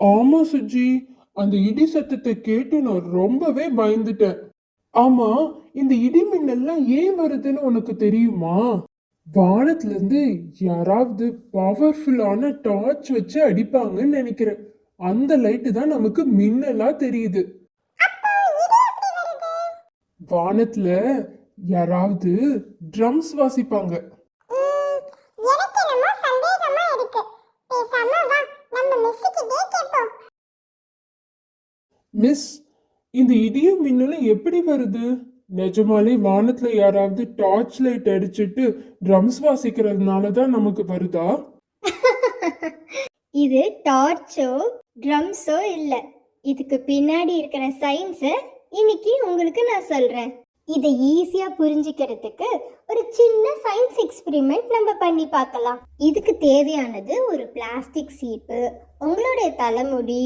சுஜி. அந்த இடி சத்தத்தை கேட்டு நான் ரொம்பவே பயந்துட்டேன். ஆமா இந்த இடி மின்னல்லாம் ஏன் வருதுன்னு உனக்கு தெரியுமா? வானத்துல இருந்து யாராவது பவர்ஃபுல்லான டார்ச் வச்சு அடிப்பாங்கன்னு நினைக்கிறேன். அந்த லைட்டு தான் நமக்கு மின்னலா தெரியுது. வானத்துல யாராவது ட்ரம்ஸ் வாசிப்பாங்க. மிஸ் இந்த இடியும் மின்னலும் எப்படி வருது? நிஜமாலே வானத்துல யாராவது டார்ச் லைட் அடிச்சிட்டு ட்ரம்ஸ் வாசிக்கிறதுனால தான் நமக்கு வருதா? இது டார்ச்சோ ட்ரம்ஸோ இல்லை. இதுக்கு பின்னாடி இருக்கிற சயின்ஸை இன்னைக்கு உங்களுக்கு நான் சொல்கிறேன் இதை ஈஸியாக புரிஞ்சுக்கிறதுக்கு ஒரு சின்ன சயின்ஸ் எக்ஸ்பிரிமெண்ட் நம்ம பண்ணி பார்க்கலாம். இதுக்கு தேவையானது ஒரு பிளாஸ்டிக் சீப்பு உங்களுடைய தலைமுடி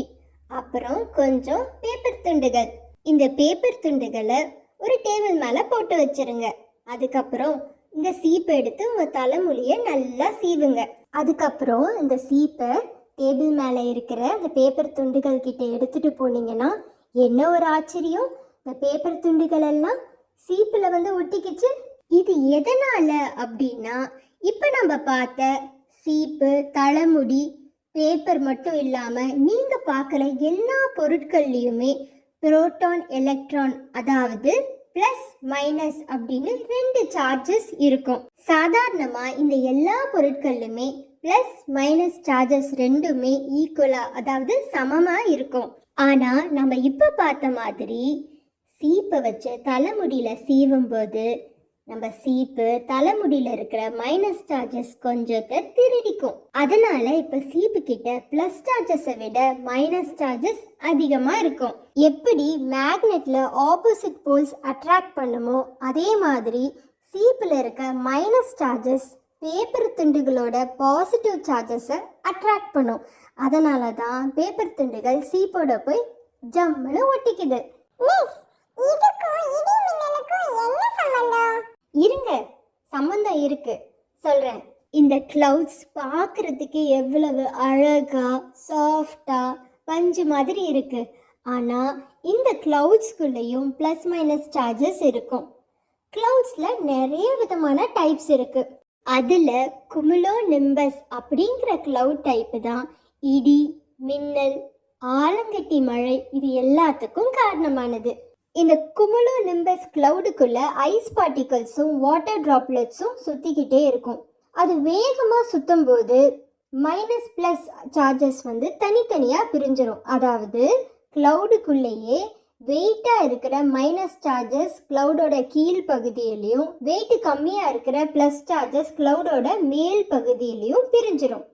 அப்புறம் கொஞ்சம் பேப்பர் துண்டுகள். இந்த பேப்பர் துண்டுகளை ஒரு டேபிள் மேலே போட்டு வச்சிருங்க. அதுக்கப்புறம் இந்த சீப்பை எடுத்து உங்கள் தலைமுடியை நல்லா சீவுங்க. அதுக்கப்புறம் இந்த சீப்பை டேபிள் மேலே இருக்கிற அந்த பேப்பர் துண்டுகள் கிட்ட எடுத்துட்டு போனீங்கன்னா என்ன ஒரு ஆச்சரியம்? இந்த பேப்பர் துண்டுகள் எல்லாம் சீப்பில் வந்து ஒட்டிக்கிச்சு. இது எதனால் அப்படின்னா இப்போ நம்ம பார்த்த சீப்பு தலைமுடி பேப்பர் மட்டும் இல்லாமல் நீங்கள் பார்க்குற எல்லா பொருட்கள்லையுமே புரோட்டான் எலக்ட்ரான் அதாவது ப்ளஸ் மைனஸ் அப்படின்னு ரெண்டு சார்ஜஸ் இருக்கும். சாதாரணமாக இந்த எல்லா பொருட்கள்லுமே ப்ளஸ் மைனஸ் சார்ஜஸ் ரெண்டுமே ஈக்குவலாக அதாவது சமமாக இருக்கும். ஆனால் நம்ம இப்போ பார்த்த மாதிரி சீப்பை வச்சு தலைமுடியில் சீவும்போது நம்ம சீப்பு தலைமுடியில் இருக்கிற மைனஸ் சார்ஜஸ் கொஞ்சத்தை திருடிக்கும். அதனால இப்போ சீப்பு கிட்ட ப்ளஸ் சார்ஜஸை விட மைனஸ் சார்ஜஸ் அதிகமாக இருக்கும். எப்படி மேக்னெட்டில் ஆப்போசிட் போல்ஸ் அட்ராக்ட் பண்ணுமோ அதே மாதிரி சீப்பில் இருக்க மைனஸ் சார்ஜஸ் பேப்பர் துண்டுகளோட பாசிட்டிவ் சார்ஜஸை அட்ராக்ட் பண்ணும். அதனால தான் பேப்பர் துண்டுகள் சீப்போட போய் ஜம்முன்னு ஒட்டிக்குது. மிஸ் இருங்க சம்மந்தம் இருக்கு சொல்றேன். இந்த கிளவுட்ஸ் பார்க்கறதுக்கு எவ்வளவு அழகா சாஃப்டா பஞ்சு மாதிரி இருக்கு. ஆனா இந்த கிளவுட்ஸ்குள்ளேயும் ப்ளஸ் மைனஸ் சார்ஜஸ் இருக்கும். கிளவுட்ஸ்ல நிறைய விதமான டைப்ஸ் இருக்கு. அதுல குமுலோ நிம்பஸ் அப்படிங்கிற கிளவுட் டைப் தான் இடி மின்னல் ஆலங்கட்டி மழை இது எல்லாத்துக்கும் காரணமானது. இந்த குமுலோ நிம்பஸ் கிளவுடுக்குள்ள ஐஸ் பார்ட்டிகல்ஸும் வாட்டர் ட்ராப்லெட்ஸும் சுற்றிக்கிட்டே இருக்கும். அது வேகமாக சுற்றும் போது மைனஸ் ப்ளஸ் சார்ஜஸ் வந்து தனித்தனியாக பிரிஞ்சிடும் அதாவது கிளவுடுக்குள்ளேயே வெயிட்டாக இருக்கிற மைனஸ் சார்ஜஸ் கிளவுடோட கீழ் பகுதியிலையும் வெயிட் கம்மியாக இருக்கிற ப்ளஸ் சார்ஜஸ் கிளவுடோட மேல் பகுதியிலையும் பிரிஞ்சிடும்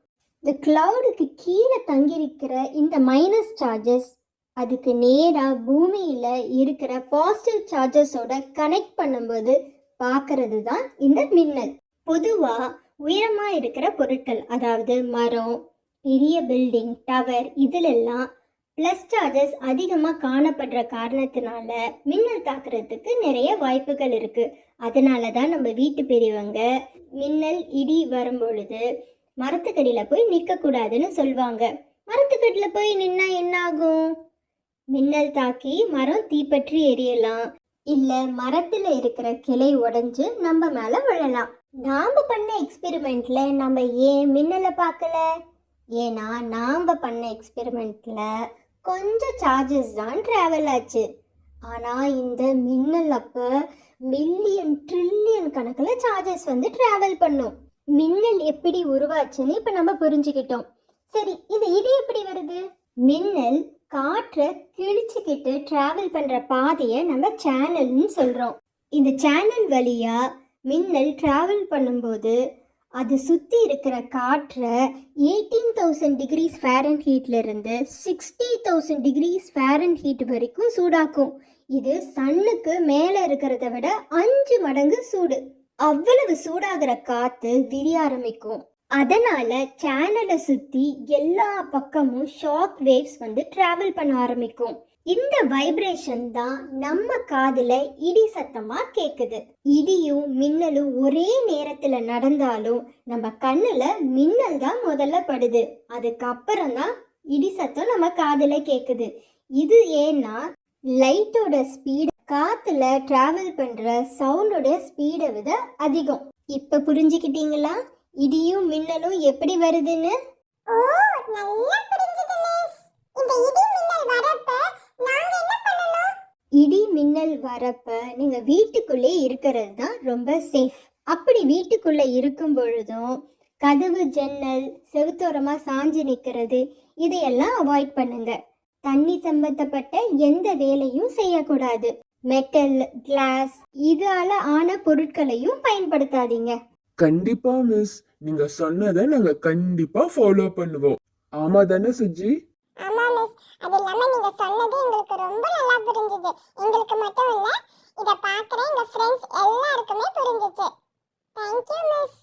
இந்த கிளவுடுக்கு கீழே தங்கியிருக்கிற இந்த மைனஸ் சார்ஜஸ் அதுக்கு நேராக பூமியில் இருக்கிற பாசிட்டிவ் சார்ஜஸோட கனெக்ட் பண்ணும்போது பார்க்கறது தான் இந்த மின்னல். பொதுவாக உயரமாக இருக்கிற பொருட்கள் அதாவது மரம் பெரிய பில்டிங் டவர் இதிலெல்லாம் ப்ளஸ் சார்ஜஸ் அதிகமாக காணப்படுற காரணத்தினால மின்னல் தாக்குறதுக்கு நிறைய வாய்ப்புகள் இருக்குது அதனால தான் நம்ம வீட்டு பெரியவங்க மின்னல் இடி வரும்பொழுது மரத்துக்கடியில் போய் நிற்கக்கூடாதுன்னு சொல்லுவாங்க மரத்துக்கடியில் போய் நின்னா என்ன ஆகும்? மின்னல் தாக்கி மரம் தீப்பற்றி எரியலாம். இல்ல மரத்துல இருக்கிற கிளை உடஞ்சு நம்ம மேல விழலாம். நாம பண்ண எக்ஸ்பெரிமெண்ட்ல நம்ம ஏன் மின்னலை பார்க்கல? ஏன்னா நாம பண்ண எக்ஸ்பெரிமெண்ட்ல கொஞ்சம் சார்ஜஸ் தான் டிராவல் ஆச்சு. ஆனா இந்த மின்னல் அப்ப மில்லியன் ட்ரில்லியன் கணக்கில் சார்ஜஸ் வந்து டிராவல் பண்ணும். மின்னல் எப்படி உருவாச்சுன்னு இப்ப நம்ம புரிஞ்சுக்கிட்டோம். சரி இந்த இது எப்படி வருது? மின்னல் காற்றை கிழிச்சுக்கிட்டு ட்ராவல் பண்ணுற பாதையை நம்ம சேனல்னு சொல்கிறோம் இந்த சேனல் வழியாக மின்னல் ட்ராவல் பண்ணும்போது அது சுற்றி இருக்கிற காற்றை எயிட்டீன் தௌசண்ட் டிகிரிஸ் ஃபேரன் ஹீட்லேருந்து சிக்ஸ்டி தௌசண்ட் டிகிரிஸ் ஃபேரன் ஹீட் வரைக்கும் சூடாக்கும். இது சன்னுக்கு மேலே இருக்கிறத விட அஞ்சு மடங்கு சூடு. அவ்வளவு சூடாகிற காற்று விரிய ஆரம்பிக்கும். அதனால சேனலை சுத்தி எல்லா பக்கமும் ஷாக் வேவ்ஸ் வந்து டிராவல் பண்ண ஆரம்பிக்கும். இந்த வைப்ரேஷன் தான் நம்ம காதுல இடி சத்தமா கேக்குது. இடியும் மின்னலும் ஒரே நேரத்துல நடந்தாலும் நம்ம கண்ணுல மின்னல் தான் முதல்ல படுது. அதுக்கப்புறம் தான் இடி சத்தம் நம்ம காதுல கேக்குது. இது ஏன்னா லைட்டோட ஸ்பீடு காத்துல டிராவல் பண்ற சவுண்டோட ஸ்பீடை விட அதிகம். இப்ப புரிஞ்சுக்கிட்டீங்களா? இடியும் மின்னலும் எப்படி வருதுன்னு? ஓ நல்லா புரிஞ்சுது மிஸ். இந்த இடி மின்னல் வரப்ப நாங்க என்ன பண்ணணும்? இடி மின்னல் வரப்ப நீங்க வீட்டுக்குள்ளே இருக்கிறது தான் ரொம்ப சேஃப் அப்படி வீட்டுக்குள்ள இருக்கும் பொழுதும் கதவு ஜன்னல் செவுத்தோரமா சாஞ்சு நிக்கிறது இதையெல்லாம் அவாய்ட் பண்ணுங்க. தண்ணி சம்பந்தப்பட்ட எந்த வேலையும் செய்யக்கூடாது. மெட்டல் கிளாஸ் இதால ஆன பொருட்களையும் பயன்படுத்தாதீங்க. கண்டிப்பா மிஸ் நீங்க சொன்னதை நாங்க கண்டிப்பா ஃபாலோ பண்ணுவோம். ஆமா தானே சுஜி? ஆமா மிஸ் அது இல்லாம நீங்க சொன்னது எங்களுக்கு ரொம்ப நல்லா புரிஞ்சுது. எங்களுக்கு மட்டும் இல்ல இத பாக்குற எங்க ஃப்ரெண்ட்ஸ் எல்லாருக்குமே புரிஞ்சுச்சு. Thank you miss